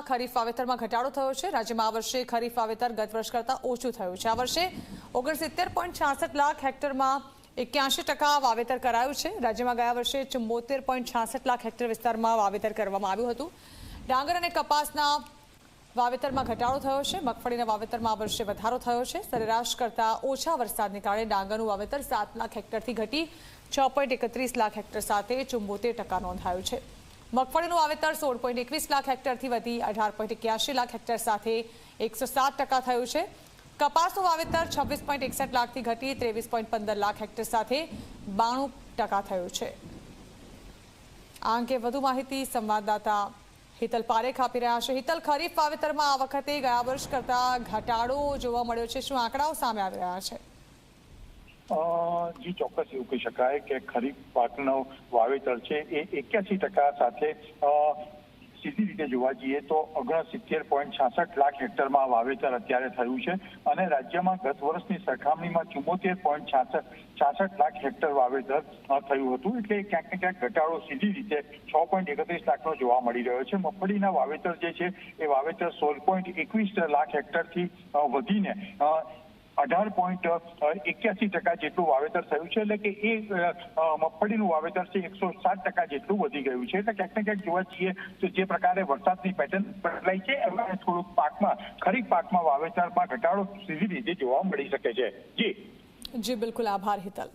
રાજ્યમાં ખરીફ વાવેતરમાં ઘટાડો થયો છે. રાજ્યમાં આ વર્ષે ખરીફ વાવેતર ગત વર્ષ કરતાં ઓછું થયું છે. આ વર્ષે ઓગણસિત્તેર પોઈન્ટ છાસઠ લાખ હેક્ટરમાં એક્યાસી ટકા વાવેતર કરાયું છે. રાજ્યમાં ગયા વર્ષે ચુમ્મોતેર પોઈન્ટ છાસઠ લાખ હેક્ટર વિસ્તારમાં વાવેતર કરવામાં આવ્યું હતું. ડાંગર અને કપાસના વાવેતરમાં ઘટાડો થયો છે. મગફળીના વાવેતરમાં આ વર્ષે વધારો થયો છે. સરેરાશ કરતાં ઓછા વરસાદને કારણે ડાંગરનું વાવેતર સાત લાખ હેક્ટરથી ઘટી છ પોઈન્ટ એકત્રીસ લાખ હેક્ટર સાથે ચુમ્મોતેર ટકા નોંધાયું છે. મગફળીનું વાવેતર સોળ પોઈન્ટ એકવીસ લાખ હેક્ટરથી વધી અઢાર પોઈન્ટ એક્યાસી લાખ હેક્ટર સાથે એકસો સાત ટકા થયું છે. કપાસનું વાવેતર છવ્વીસ પોઈન્ટ એકસઠ લાખથી ઘટી ત્રેવીસ પોઈન્ટ પંદર લાખ હેક્ટર સાથે બાણું ટકા થયું છે. આ અંગે વધુ માહિતી સંવાદદાતા હિતલ પારેખ આપી રહ્યા છે. હિતલ, ખરીફ વાવેતરમાં આ વખતે ગયા વર્ષ કરતાં ઘટાડો જોવા મળ્યો છે. શું આંકડાઓ સામે આવી રહ્યા છે? જી ચોક્કસ એવું કહી શકાય કે ખરીફ પાકનું વાવેતર છે એ એક્યાસી ટકા સાથે સીધી રીતે જોવા જઈએ તો ઓગણસિત્તેર પોઈન્ટ છાસઠ લાખ હેક્ટરમાં વાવેતર અત્યારે થયું છે અને રાજ્યમાં ગત વર્ષની સરખામણીમાં ચુમ્મોતેર પોઈન્ટ છાસઠ છાસઠ લાખ હેક્ટર વાવેતર થયું હતું એટલે ક્યાંક ને ક્યાંક ઘટાડો સીધી રીતે છ પોઈન્ટ એકત્રીસ લાખનો જોવા મળી રહ્યો છે. મગફળીના વાવેતર જે છે એ વાવેતર સોળ પોઈન્ટ એકવીસ લાખ હેક્ટરથી વધીને અઢાર પોઈન્ટ એક્યાસી ટકા જેટલું વાવેતર થયું છે. એટલે કે એ મગફળીનું વાવેતર છે એકસો સાત ટકા જેટલું વધી ગયું છે. એટલે ક્યાંક ને ક્યાંક જોવા જઈએ તો જે પ્રકારે વરસાદની પેટર્ન બદલાઈ છે, એમાં થોડુંક પાકમાં, ખરીફ પાકમાં વાવેતરમાં ઘટાડો સીધી રીતે જોવા મળી શકે છે. જી. જી, બિલકુલ. આભાર હિતલ.